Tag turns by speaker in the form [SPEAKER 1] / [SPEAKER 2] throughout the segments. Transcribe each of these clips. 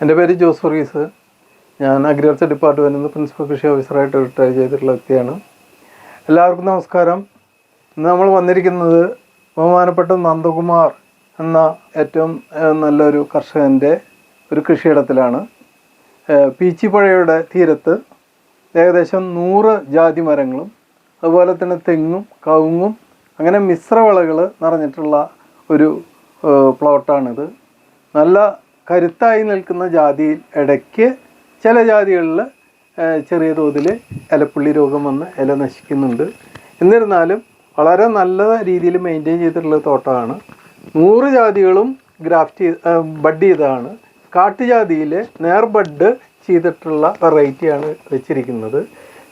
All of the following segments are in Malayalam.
[SPEAKER 1] എന്റെ പേര് ജോസ് വർഗീസ്. ഞാൻ അഗ്രികൾച്ചർ ഡിപ്പാർട്ട്മെന്റിൽ നിന്ന് പ്രിൻസിപ്പൽ കൃഷി ഓഫീസറായിട്ട് റിട്ടയർ ചെയ്തിട്ടുള്ള വ്യക്തിയാണ്. എല്ലാവർക്കും നമസ്കാരം. ഇന്ന് നമ്മൾ വന്നിരിക്കുന്നത് ബഹുമാനപ്പെട്ട നന്ദകുമാർ എന്ന ഏറ്റവും നല്ലൊരു കർഷകന്റെ ഒരു കൃഷിയിടത്തിലാണ്. പീച്ചിപ്പുഴയുടെ തീരത്ത് ഏകദേശം നൂറ് ജാതി മരങ്ങളും അതുപോലെ തന്നെ തെങ്ങും കവുങ്ങും അങ്ങനെ മിശ്രവിളകൾ നിറഞ്ഞിട്ടുള്ള ഒരു പ്ലോട്ടാണിത് നല്ല കരുത്തായി നിൽക്കുന്ന ജാതിയിൽ ഇടയ്ക്ക് ചില ജാതികളിൽ ചെറിയ തോതിൽ ഇലപ്പുള്ളി രോഗം വന്ന് ഇല നശിക്കുന്നുണ്ട്. എന്നിരുന്നാലും വളരെ നല്ല രീതിയിൽ മെയിന്റെയിൻ ചെയ്തിട്ടുള്ള തോട്ടമാണ്. നൂറ് ജാതികളും ഗ്രാഫ്റ്റ് ബഡ് ചെയ്തതാണ്. കാട്ടുജാതിയിൽ നേർ ബഡ് ചെയ്തിട്ടുള്ള വെറൈറ്റിയാണ് വെച്ചിരിക്കുന്നത്.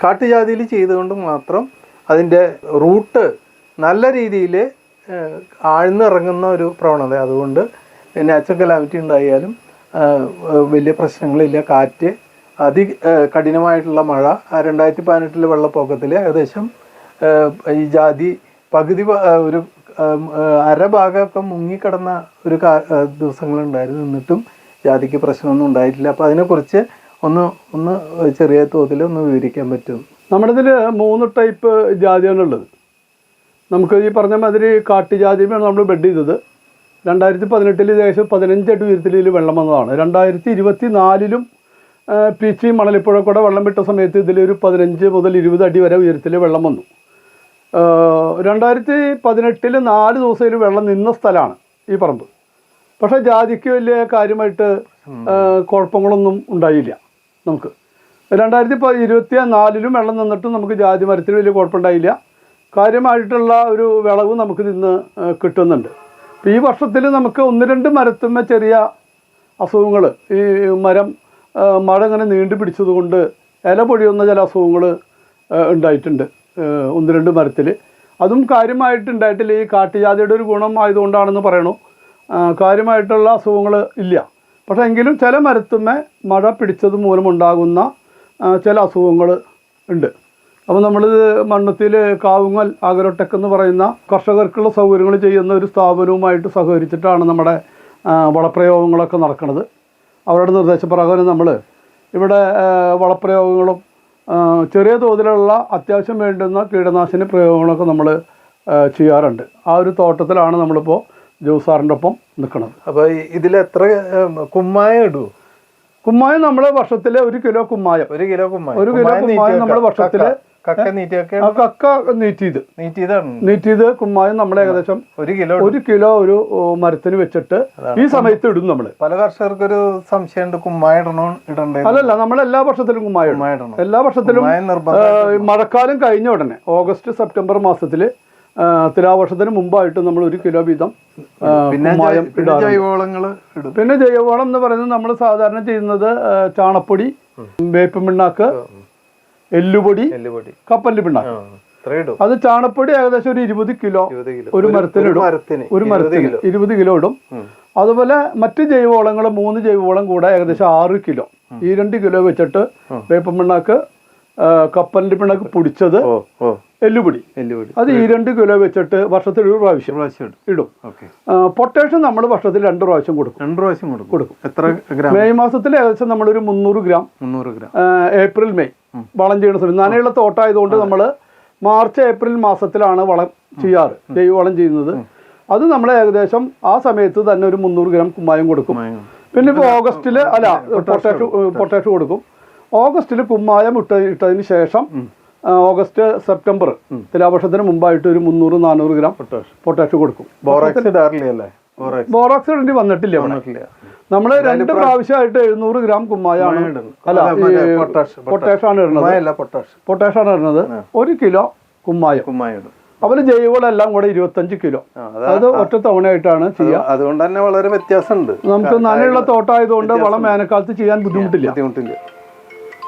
[SPEAKER 1] കാട്ടുജാതിയിൽ ചെയ്തുകൊണ്ട് മാത്രം അതിന്റെ റൂട്ട് നല്ല രീതിയിൽ ആഴ്ന്നിറങ്ങുന്ന ഒരു പ്രവണത. അതുകൊണ്ട് നാച്ചുറൽ കലാമിറ്റി ഉണ്ടായാലും വലിയ പ്രശ്നങ്ങളില്ല. കാറ്റ് അതി കഠിനമായിട്ടുള്ള മഴ രണ്ടായിരത്തി പതിനെട്ടിലെ വെള്ളപ്പൊക്കത്തിൽ ഏകദേശം ഈ ജാതി പകുതി ഒരു അരഭാഗമൊക്കെ മുങ്ങിക്കിടന്ന ഒരു കാ- ദിവസങ്ങളുണ്ടായിരുന്നു. എന്നിട്ടും ജാതിക്ക് പ്രശ്നമൊന്നും ഉണ്ടായിട്ടില്ല. അപ്പോൾ അതിനെക്കുറിച്ച് ഒന്ന് ഒന്ന് ചെറിയ തോതിൽ ഒന്ന് വിവരിക്കാൻ പറ്റും.
[SPEAKER 2] നമ്മുടെ ഇതിൽ മൂന്ന് ടൈപ്പ് ജാതിയാണുള്ളത് നമുക്ക് ഈ പറഞ്ഞ മാതിരി കാട്ടുജാതിയുമാണ് നമ്മൾ ബെഡ് ചെയ്തത്. രണ്ടായിരത്തി പതിനെട്ടിൽ ഏകദേശം പതിനഞ്ച് അടി ഉയരത്തിൽ ഇതിൽ വെള്ളം വന്നതാണ്. രണ്ടായിരത്തി ഇരുപത്തി നാലിലും പീച്ചി മണലിപ്പുഴ കൂടെ വെള്ളം വിട്ട സമയത്ത് ഇതിലൊരു പതിനഞ്ച് മുതൽ ഇരുപത് അടി വരെ ഉയരത്തിൽ വെള്ളം വന്നു. രണ്ടായിരത്തി പതിനെട്ടിൽ നാല് ദിവസം ഇതിൽ വെള്ളം നിന്ന സ്ഥലമാണ് ഈ പറമ്പ്. പക്ഷേ ജാതിക്ക് വലിയ കാര്യമായിട്ട് കുഴപ്പങ്ങളൊന്നും ഉണ്ടായില്ല നമുക്ക്. രണ്ടായിരത്തി പ ഇരുപത്തി നാലിലും വെള്ളം നിന്നിട്ടും നമുക്ക് ജാതി മരത്തിന് വലിയ കുഴപ്പമുണ്ടായില്ല. കാര്യമായിട്ടുള്ള ഒരു വിളവ് നമുക്ക് നിന്ന് കിട്ടുന്നുണ്ട്. ഈ വർഷത്തിൽ നമുക്ക് ഒന്ന് രണ്ട് മരത്തുമ്മ ചെറിയ അസുഖങ്ങൾ ഈ മരം മഴ ഇങ്ങനെ നീണ്ടു പിടിച്ചതുകൊണ്ട് ഇല പൊഴിയുന്ന ചില അസുഖങ്ങൾ ഉണ്ടായിട്ടുണ്ട് ഒന്ന് രണ്ട് മരത്തിൽ അതും കാര്യമായിട്ടുണ്ടായിട്ടില്ല ഈ കാട്ടുജാതിയുടെ ഒരു ഗുണം ആയതുകൊണ്ടാണെന്ന് പറയണു. കാര്യമായിട്ടുള്ള അസുഖങ്ങൾ ഇല്ല. പക്ഷേ എങ്കിലും ചില മരത്തുമ്മേ മഴ പിടിച്ചത് മൂലമുണ്ടാകുന്ന ചില അസുഖങ്ങൾ ഉണ്ട്. അപ്പോൾ നമ്മൾ മണ്ണത്തിൽ കാവുങ്ങൽ ആഗ്രോടെക് എന്ന് പറയുന്ന കർഷകർക്കുള്ള സൗകര്യങ്ങൾ ചെയ്യുന്ന ഒരു സ്ഥാപനവുമായിട്ട് സഹകരിച്ചിട്ടാണ് നമ്മുടെ വളപ്രയോഗങ്ങളൊക്കെ നടക്കുന്നത് അവരുടെ നിർദ്ദേശപ്രകാരം നമ്മൾ ഇവിടെ വളപ്രയോഗങ്ങളും ചെറിയ തോതിലുള്ള അത്യാവശ്യം വേണ്ടുന്ന കീടനാശിനി പ്രയോഗങ്ങളൊക്കെ നമ്മൾ ചെയ്യാറുണ്ട്. ആ ഒരു തോട്ടത്തിലാണ് നമ്മളിപ്പോൾ ജോസാറിന്റെ ഒപ്പം നിൽക്കുന്നത്
[SPEAKER 1] അപ്പോൾ ഇതിൽ എത്ര കുമ്മായം ഇടൂ
[SPEAKER 2] കുമ്മായം നമ്മൾ വർഷത്തിലെ ഒരു കിലോ കുമ്മായം.
[SPEAKER 1] ഒരു കിലോ കുമ്മായം.
[SPEAKER 2] ഒരു കിലോ
[SPEAKER 1] കുമ്മായം നമ്മൾ.
[SPEAKER 2] വർഷത്തിൽ
[SPEAKER 1] കക്ക- നീറ്റിയൊക്കെ
[SPEAKER 2] ആ കക്ക നീറ്റ് ചെയ്ത്
[SPEAKER 1] നീറ്റ് ചെയ്താണ്
[SPEAKER 2] നീറ്റ് ചെയ്ത് കുമ്മായം നമ്മൾ ഏകദേശം
[SPEAKER 1] ഒരു കിലോ
[SPEAKER 2] ഒരു കിലോ ഒരു മരത്തിന് വെച്ചിട്ട് ഈ സമയത്ത് ഇടും നമ്മൾ
[SPEAKER 1] പല കർഷകർക്കൊരു സംശയമുണ്ട് കുമ്മായ ഇടണോ ഇടണ്ടേ
[SPEAKER 2] അല്ലല്ല നമ്മൾ എല്ലാ വർഷത്തിലും കുമ്മായം ഇടും.
[SPEAKER 1] കുമ്മായ ഇടണം.
[SPEAKER 2] എല്ലാ വർഷത്തിലും മഴക്കാലം കഴിഞ്ഞ ഉടനെ ഓഗസ്റ്റ് സെപ്റ്റംബർ മാസത്തിൽ തുലാവർഷത്തിന് മുമ്പായിട്ട് നമ്മൾ ഒരു കിലോ വീതം
[SPEAKER 1] പിന്നെ ജൈവവളങ്ങൾ
[SPEAKER 2] പിന്നെ ജൈവവളം എന്ന് പറയുന്നത് നമ്മൾ സാധാരണ ചെയ്യുന്നത് ചാണപ്പൊടി വേപ്പ് പിണ്ണാക്ക് എല്ലുപൊടി
[SPEAKER 1] എല്ലുപൊടി.
[SPEAKER 2] കപ്പല്ലി പിണ്ണാക്ക്. അത് ചാണപ്പൊടി ഏകദേശം ഒരു ഇരുപത് കിലോ ഒരു മരത്തിന് ഇടും. ഒരു മരത്തിന്
[SPEAKER 1] കിലോ.
[SPEAKER 2] ഇരുപത് കിലോ ഇടും. അതുപോലെ മറ്റ് ജൈവവളങ്ങൾ മൂന്ന് ജൈവവളം കൂടെ ഏകദേശം ആറ് കിലോ. ഈ രണ്ട് കിലോ വെച്ചിട്ട് ആ, കപ്പലിന്റെ പിണക്ക് പൊടിച്ചത് എല്ലുപൊടി.
[SPEAKER 1] എല്ലുപൊടി.
[SPEAKER 2] അത് ഈ രണ്ട് കിലോ വെച്ചിട്ട് വർഷത്തിൽ ഒരു പ്രാവശ്യം
[SPEAKER 1] പ്രാവശ്യം ഇടും.
[SPEAKER 2] പൊട്ടാഷ്യം നമ്മൾ വർഷത്തിൽ രണ്ട് പ്രാവശ്യം കൊടുക്കും.
[SPEAKER 1] രണ്ട് പ്രാവശ്യം കൊടുക്കും. കൊടുക്കും. എത്ര ഗ്രാം?
[SPEAKER 2] മെയ് മാസത്തിൽ ഏകദേശം നമ്മളൊരു മുന്നൂറ് ഗ്രാം.
[SPEAKER 1] മുന്നൂറ് ഗ്രാം.
[SPEAKER 2] ഏപ്രിൽ മെയ് വളം ചെയ്യുന്ന സമയം. നനയുള്ള തോട്ടായതുകൊണ്ട് നമ്മൾ മാർച്ച് ഏപ്രിൽ മാസത്തിലാണ് വളം ചെയ്യാറ്. ജൈവ വളം ചെയ്യുന്നത്. അത് നമ്മൾ ഏകദേശം ആ സമയത്ത് തന്നെ ഒരു മുന്നൂറ് ഗ്രാം കുമ്മായം കൊടുക്കും. പിന്നെ ഇപ്പോൾ ഓഗസ്റ്റിൽ അല്ല പൊട്ടാഷ് പൊട്ടാഷ് കൊടുക്കും. ഓഗസ്റ്റിൽ കുമ്മായം ഇട്ട ഇട്ടതിന് ശേഷം ഓഗസ്റ്റ് സെപ്റ്റംബർ തുലാവർഷത്തിന് മുമ്പായിട്ട് ഒരു മുന്നൂറ് നാനൂറ് ഗ്രാം
[SPEAKER 1] പൊട്ടാഷ്
[SPEAKER 2] പൊട്ടാഷ് കൊടുക്കും.
[SPEAKER 1] ബോറോക്സ്
[SPEAKER 2] ഇടേണ്ടി വന്നിട്ടില്ല നമ്മൾ രണ്ട് പ്രാവശ്യമായിട്ട് എഴുന്നൂറ് ഗ്രാം കുമ്മായാണ്. അല്ല
[SPEAKER 1] പൊട്ടാഷ്,
[SPEAKER 2] പൊട്ടാഷാണ് ഇടുന്നത്.
[SPEAKER 1] പൊട്ടാഷ്
[SPEAKER 2] ആണ് ഇടുന്നത്. ഒരു കിലോ കുമ്മായം.
[SPEAKER 1] കുമ്മായം അവർ
[SPEAKER 2] ജൈവളെല്ലാം ജൈവവളെല്ലാം കൂടെ ഇരുപത്തഞ്ച് കിലോ.
[SPEAKER 1] അത്
[SPEAKER 2] ഒറ്റ തവണയായിട്ടാണ് ചെയ്യുക
[SPEAKER 1] അതുകൊണ്ട് തന്നെ വളരെ വ്യത്യാസമുണ്ട്.
[SPEAKER 2] നമുക്ക് നനയുള്ള തോട്ടമായതുകൊണ്ട് വളം വേനൽക്കാലത്ത് ചെയ്യാൻ ബുദ്ധിമുട്ടില്ല.
[SPEAKER 1] ബുദ്ധിമുട്ടില്ല.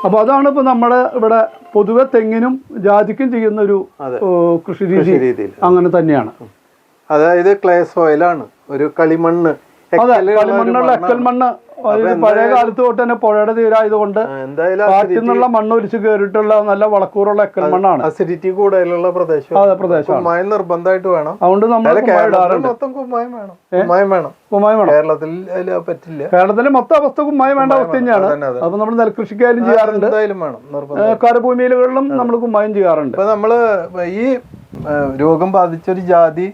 [SPEAKER 2] അപ്പോൾ അതാണ് ഇപ്പോൾ നമ്മുടെ ഇവിടെ പൊതുവെ തെങ്ങിനും ജാതിക്കും ചെയ്യുന്ന ഒരു. കൃഷി രീതി അങ്ങനെ തന്നെയാണ്.
[SPEAKER 1] അതായത് ക്ലേ സോയിലാണ് ഒരു കളിമണ്ണ്.
[SPEAKER 2] അതെ കളിമണ്ണുള്ള എക്കൽ മണ്ണ് പഴയ കാലത്ത് തൊട്ട് തന്നെ പുഴയുടെ തീരായതുകൊണ്ട് നിന്നുള്ള മണ്ണ് ഒലിച്ച് കയറിയിട്ടുള്ള നല്ല വളക്കൂറുള്ള എക്കൽ മണ്ണാണ്.
[SPEAKER 1] അസിഡിറ്റി കൂടുതലുള്ള പ്രദേശം
[SPEAKER 2] അതെ പ്രദേശം
[SPEAKER 1] കുമ്മായം നിർബന്ധമായിട്ട് വേണം.
[SPEAKER 2] അതുകൊണ്ട് നമ്മൾ
[SPEAKER 1] കേരളത്തിൽ മൊത്തം കുമ്മായം വേണം. കുമ്മായം വേണം.
[SPEAKER 2] കുമ്മായം വേണം.
[SPEAKER 1] കേരളത്തിൽ പറ്റില്ല.
[SPEAKER 2] കേരളത്തിലെ മൊത്തം അവസ്ഥ കുമ്മായം വേണ്ട അവസ്ഥ തന്നെയാണ്. അപ്പൊ നമ്മൾ നെൽകൃഷിക്കായാലും ചെയ്യാറുണ്ട്. കരഭൂമിയിലുകളിലും നമ്മൾ കുമ്മായം ചെയ്യാറുണ്ട്.
[SPEAKER 1] ഇപ്പൊ നമ്മൾ ഈ രോഗം രോഗം ബാധിച്ചൊരു ജാതി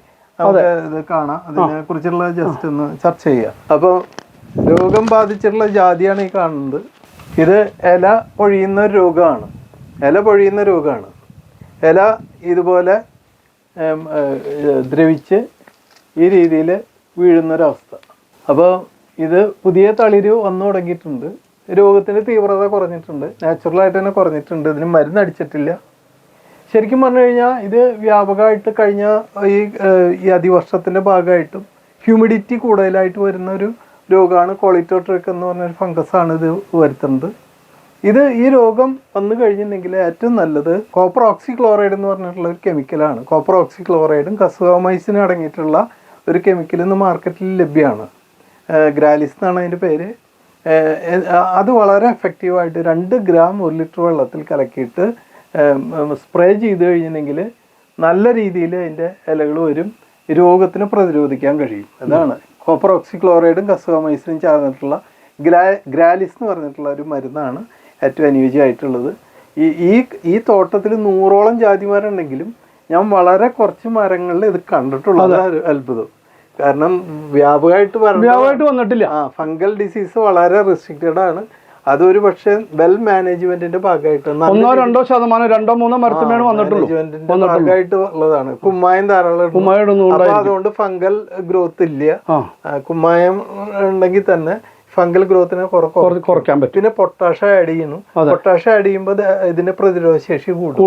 [SPEAKER 1] കാണാം. അതിനെ കുറിച്ചുള്ള ജസ്റ്റ് ഒന്ന് ചർച്ച ചെയ്യാം. അപ്പൊ രോഗം ബാധിച്ചിട്ടുള്ള ജാതിയാണ് ഈ കാണുന്നത്. ഇത് ഇല പൊഴിയുന്ന ഒരു രോഗമാണ്. ഇല പൊഴിയുന്ന രോഗമാണ്. ഇല ഇതുപോലെ ദ്രവിച്ച് ഈ രീതിയിൽ വീഴുന്നൊരവസ്ഥ. അപ്പോൾ ഇത് പുതിയ തളിര് വന്നു തുടങ്ങിയിട്ടുണ്ട്. രോഗത്തിന്റെ തീവ്രത കുറഞ്ഞിട്ടുണ്ട്. നാച്ചുറലായിട്ട് തന്നെ കുറഞ്ഞിട്ടുണ്ട്. ഇതിന് മരുന്ന് അടിച്ചിട്ടില്ല. ശരിക്കും പറഞ്ഞു കഴിഞ്ഞാൽ ഇത് വ്യാപകമായിട്ട് കഴിഞ്ഞ ഈ ഈ അതിവർഷത്തിന്റെ ഭാഗമായിട്ടും ഹ്യൂമിഡിറ്റി കൂടുതലായിട്ട് വരുന്ന ഒരു രോഗമാണ് കോളിറ്റോട്രിക് എന്ന് പറഞ്ഞൊരു ആണ് ഇത് വരുത്തുന്നത്. ഇത് ഈ രോഗം വന്നു കഴിഞ്ഞിട്ടുണ്ടെങ്കിൽ ഏറ്റവും നല്ലത് കോപ്പർ ഓക്സി ക്ലോറൈഡ് എന്ന് പറഞ്ഞിട്ടുള്ള ഒരു കെമിക്കലാണ് കോപ്പർ ഓക്സി ക്ലോറൈഡും കസുവോമൈസിനും അടങ്ങിയിട്ടുള്ള ഒരു കെമിക്കൽ ഇന്ന് മാർക്കറ്റിൽ ലഭ്യമാണ്. ഗ്രാലിസ് എന്നാണ് അതിന്റെ പേര്. അത് വളരെ എഫക്റ്റീവായിട്ട് രണ്ട് ഗ്രാം ഒരു ലിറ്റർ വെള്ളത്തിൽ കലക്കിയിട്ട് സ്പ്രേ ചെയ്ത് കഴിഞ്ഞിട്ടുണ്ടെങ്കിൽ നല്ല രീതിയിൽ അതിന്റെ ഇലകൾ വരും. രോഗത്തിന് പ്രതിരോധിക്കാൻ കഴിയും. അതാണ്. കോപ്പർ ഓക്സിക്ലോറൈഡും കസുവമൈസിനും ചേർന്നിട്ടുള്ള ഗ്രാ ഗ്രാലിസ് എന്ന് പറഞ്ഞിട്ടുള്ള ഒരു മരുന്നാണ് ഏറ്റവും അനുയോജ്യമായിട്ടുള്ളത്. ഈ ഈ ഈ തോട്ടത്തിൽ നൂറോളം ജാതിമാരുണ്ടെങ്കിലും ഞാൻ വളരെ കുറച്ച് മരങ്ങളിൽ ഇത് കണ്ടിട്ടുള്ളൂ അതാണ് ഒരു അത്ഭുതം. കാരണം വ്യാപകമായിട്ട്
[SPEAKER 2] വ്യാപകമായിട്ട് വന്നിട്ടില്ല.
[SPEAKER 1] ആ ഫംഗൽ ഡിസീസ് വളരെ റെസ്ട്രിക്റ്റഡ് ആണ്. അതൊരു പക്ഷേ വെൽ മാനേജ്മെന്റിന്റെ ഭാഗമായിട്ട്
[SPEAKER 2] ഒന്നോ രണ്ടോ ശതമാനം രണ്ടോ മൂന്നോ മരത്തിനാണ് വന്നിട്ടുള്ളൂ.
[SPEAKER 1] ഭാഗമായിട്ട് ഉള്ളതാണ്. കുമ്മായം ധാരാളം.
[SPEAKER 2] കുമ്മായം
[SPEAKER 1] അതുകൊണ്ട് ഫംഗൽ ഗ്രോത്ത് ഇല്ല. കുമ്മായം ഉണ്ടെങ്കിൽ തന്നെ ഫംഗൽ ഗ്രോത്തിനെ
[SPEAKER 2] കുറയ്ക്കാൻ പറ്റും.
[SPEAKER 1] പിന്നെ പൊട്ടാഷ ആഡ് ചെയ്യുന്നു. പൊട്ടാഷ ആഡ് ചെയ്യുമ്പോൾ ഇതിന്റെ പ്രതിരോധ ശേഷി കൂടും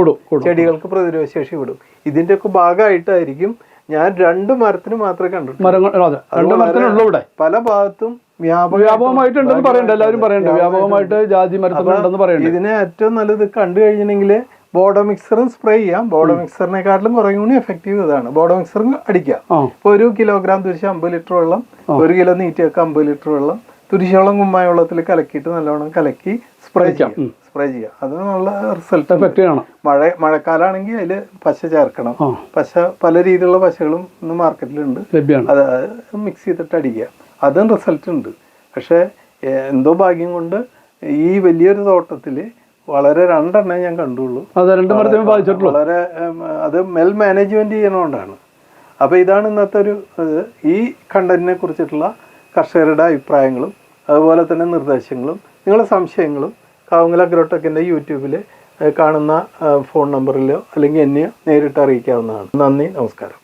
[SPEAKER 1] ചെടികൾക്ക് പ്രതിരോധ ശേഷി കൂടും. ഇതിന്റെ ഒക്കെ ഭാഗമായിട്ടായിരിക്കും ഞാൻ രണ്ട് മരത്തിന് മാത്രമേ കണ്ടിട്ടുള്ളൂ. പല ഭാഗത്തും
[SPEAKER 2] വ്യാപകമായിട്ടുണ്ടെന്ന് പറയണ്ട എല്ലാവരും പറയണ്ട. വ്യാപകമായിട്ട് ജാതി മരത്തിനുണ്ടെന്ന് പറയണ്ട.
[SPEAKER 1] ഇതിന് ഏറ്റവും നല്ലത് കണ്ടു കഴിഞ്ഞിട്ടുണ്ടെങ്കിൽ ബോഡോ മിക്സറും സ്പ്രേ ചെയ്യാം. ബോഡോ മിക്സറിനെക്കാട്ടിലും കുറേ കൂടി എഫക്റ്റീവ് ഇതാണ്. ബോഡോ മിക്സറും അടിക്കാം
[SPEAKER 2] ഇപ്പൊ
[SPEAKER 1] ഇപ്പോൾ ഒരു കിലോഗ്രാം തുരിശ് അമ്പത് ലിറ്റർ വെള്ളം ഒരു കിലോ നീറ്റിയൊക്കെ അമ്പത് ലിറ്റർ വെള്ളം തുരിശോളം കുമ്മായ വെള്ളത്തിൽ കലക്കിയിട്ട് നല്ലോണം കലക്കി സ്പ്രേ ചെയ്യാം. സ്പ്രേ ചെയ്യാം. അത് നല്ല റിസൾട്ട്
[SPEAKER 2] എഫക്റ്റീവ് ആണ്.
[SPEAKER 1] മഴ മഴക്കാലാണെങ്കിൽ അതിൽ പശ ചേർക്കണം. പശ പല രീതിയിലുള്ള പശകളും ഇന്ന് മാർക്കറ്റിലുണ്ട്
[SPEAKER 2] ലഭ്യമാണ്.
[SPEAKER 1] അത് മിക്സ് ചെയ്തിട്ട് അടിക്കുക. അതും റിസൾട്ട് ഉണ്ട്. പക്ഷേ എന്തോ ഭാഗ്യം കൊണ്ട് ഈ വലിയൊരു തോട്ടത്തിൽ വളരെ രണ്ടെണ്ണേ ഞാൻ കണ്ടുള്ളൂ.
[SPEAKER 2] രണ്ട് മരത്തിനും ബാധിച്ചിട്ടുള്ളൂ.
[SPEAKER 1] വളരെ അത് മെൽ മാനേജ്മെന്റ് ചെയ്യണോണ്ടാണ് അപ്പോൾ ഇതാണ് ഇന്നത്തെ ഒരു ഈ കണ്ടന്റിനെ കുറിച്ചിട്ടുള്ള കർഷകരുടെ അഭിപ്രായങ്ങളും അതുപോലെ തന്നെ നിർദ്ദേശങ്ങളും നിങ്ങളുടെ സംശയങ്ങളും കാവുങ്ങൽ അഗ്രോടെക്കിന്റെ യൂട്യൂബിൽ കാണുന്ന ഫോൺ നമ്പറിലോ അല്ലെങ്കിൽ എന്നെയോ നേരിട്ട് അറിയിക്കാവുന്നതാണ്. നന്ദി നമസ്കാരം.